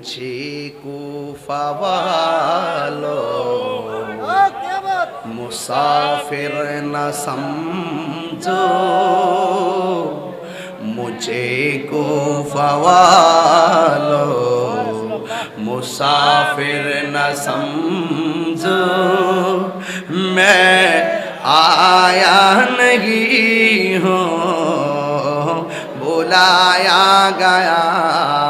मुझे कूफा वालों मुसाफिर न समझो मुझे कूफा वालों मुसाफिर न समझो मैं आया नहीं हूँ बुलाया गया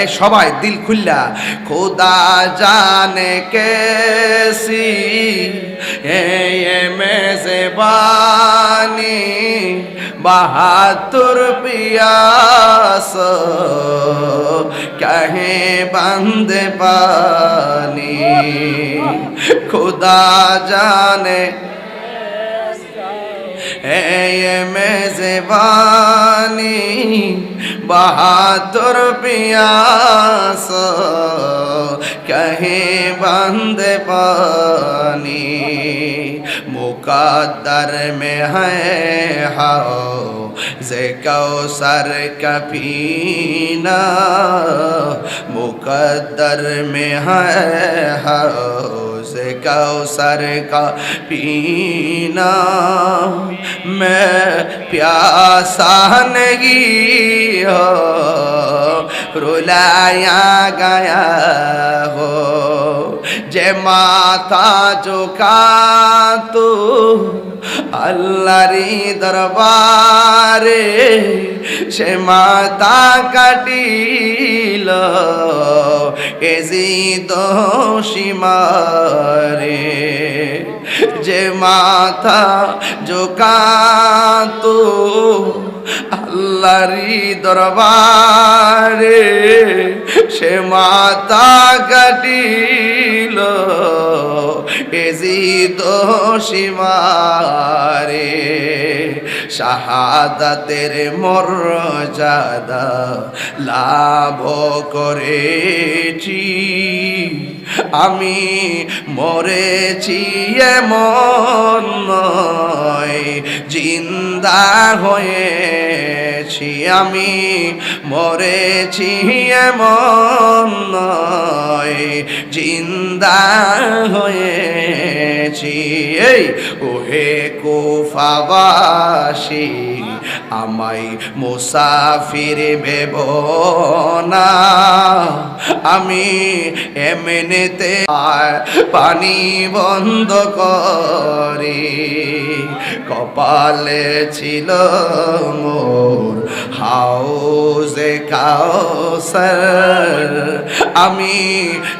এ সবাই দিল খুল্লা, খোদা জানে কেসি এ মেজবানি বাহাতুর পিয়াস, কহে বন্দ পানি খোদা জানে है मेजबानी बहादुर पियास कहीं बंद पानी मुकद्दर में है हाओ जे कौसर कपीना मुकद्दर में है हाओ उस कौसर का पीना। मैं प्यासा नहीं हो, रुलाया गया हो। जय माता जो का तू अल्लाह री दरबारे সে মাতা কাটিল এজি দোষিমারে যে মাথা জোকাতো আল্লাহরি দরবারে, সে মাতা কাটিল এজি দোষিমারে শাহাদাতের মর্যাদা লাভ করেছি। আমি মরেছি এমন নয়, জিন্দা হয়েছি। আমি মরেছি এমন নয়, জিন্দা হয়েছি। এই ওহে কুফাবাসী আমায় মুসাফির বেব না। আমি এমনিতে পানি বন্ধ করি। কপালে ছিল মোর হাউজে কাউসার। আমি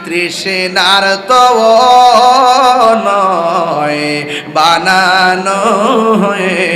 তৃষ্ণার তো নয় বানানো হয়ে